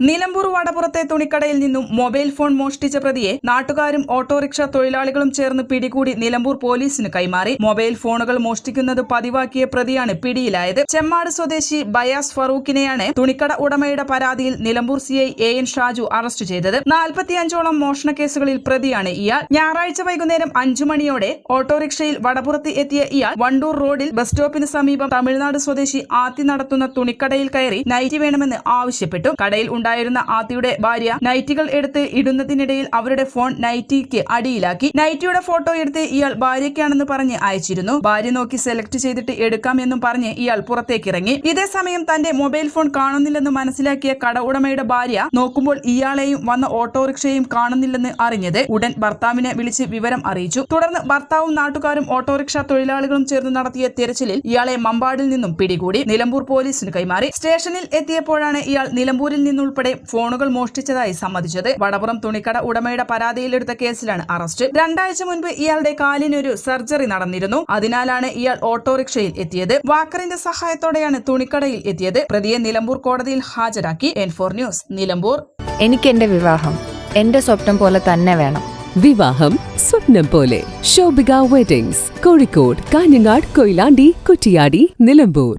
Nilambur വടപുറത്തെ തുണിക്കടയിൽ നിന്നും mobile phone മോഷ്ടിച്ച പ്രതിയെ നാട്ടുകാരും ഓട്ടോറിക്ഷ തൊഴിലാളികളും ചേർന്ന് പിടികൂടി നിലമ്പൂർ പോലീസിന് കൈമാറി. മൊബൈൽ ഫോണുകൾ മോഷ്ടിക്കുന്നത് പതിവാക്കിയ പ്രതിയാണ് പിടിയിലായത്. ചെമ്മാട് സ്വദേശി ബയാസ് ഫറൂഖിനെയാണ് തുണിക്കട ഉടമയുടെ പരാതിയിൽ Nilambur CI A N Shaju arrest ചെയ്തത്. നാൽപ്പത്തിയഞ്ചോളം മോഷണ കേസുകളിൽ പ്രതിയാണ് ഇയാൾ. ഞായറാഴ്ച വൈകുന്നേരം അഞ്ചു മണിയോടെ ഓട്ടോറിക്ഷയിൽ വടപുറത്ത് എത്തിയ ഇയാൾ വണ്ടൂർ റോഡിൽ ബസ് സ്റ്റോപ്പിന് സമീപം തമിഴ്നാട് സ്വദേശി ആത്തി നടത്തുന്ന തുണിക്കടയിൽ കയറി നൈറ്റ് വേണമെന്ന് ആവശ്യപ്പെട്ടു. കടയിൽ ഉണ്ടായിരുന്ന ആത്തിയുടെ ഭാര്യ നൈറ്റികൾ എടുത്ത് ഇടുന്നതിനിടയിൽ അവരുടെ ഫോൺ നൈറ്റിക്ക് അടിയിലാക്കി. നൈറ്റിയുടെ ഫോട്ടോ എടുത്ത് ഇയാൾ ഭാര്യയ്ക്കാണെന്ന് പറഞ്ഞ് അയച്ചിരുന്നു. ഭാര്യ നോക്കി സെലക്ട് ചെയ്തിട്ട് എടുക്കാം എന്നും പറഞ്ഞ് ഇയാൾ പുറത്തേക്ക് ഇറങ്ങി ഇതേ സമയം തന്റെ മൊബൈൽ ഫോൺ കാണുന്നില്ലെന്ന് മനസ്സിലാക്കിയ കട ഉടമയുടെ ഭാര്യ നോക്കുമ്പോൾ ഇയാളെയും വന്ന ഓട്ടോറിക്ഷയും കാണുന്നില്ലെന്ന് അറിഞ്ഞത് ഉടൻ ഭർത്താവിനെ വിളിച്ച് വിവരം അറിയിച്ചു. തുടർന്ന് ഭർത്താവും നാട്ടുകാരും ഓട്ടോറിക്ഷ തൊഴിലാളികളും ചേർന്ന് നടത്തിയ തിരച്ചിലിൽ ഇയാളെ മമ്പാടിൽ നിന്നും പിടികൂടി. നിലമ്പൂർ പോലീസിന് കൈമാറി. സ്റ്റേഷനിൽ എത്തിയപ്പോഴാണ് ഇയാൾ നിലമ്പൂരിൽ നിന്നുൾപ്പെടെ ഫോണുകൾ മോഷ്ടിച്ചതായി സമ്മതിച്ചത്. വടപുറം തുണിക്കട ഉടമയുടെ പരാതിയിലെടുത്ത കേസിലാണ് അറസ്റ്റ്. രണ്ടാഴ്ച മുൻപ് ഇയാളുടെ കാലിനൊരു സർജറി നടന്നിരുന്നു. അതിനാലാണ് ഇയാൾ ഓട്ടോറിക്ഷയിൽ എത്തിയത്. വാക്കറിന്റെ സഹായത്തോടെയാണ് തുണിക്കടയിൽ എത്തിയത്. പ്രതിയെ നിലമ്പൂർ കോടതിയിൽ ഹാജരാക്കി. N four news Nilambur. എനിക്ക് എന്റെ വിവാഹം എന്റെ സ്വപ്നം പോലെ തന്നെ വേണം. വിവാഹം സ്വപ്നം പോലെ. ഷോബിക വെഡിങ്സ് കോഴിക്കോട് കാഞ്ഞങ്ങാട് കൊയിലാണ്ടി കുറ്റിയാടി നിലമ്പൂർ.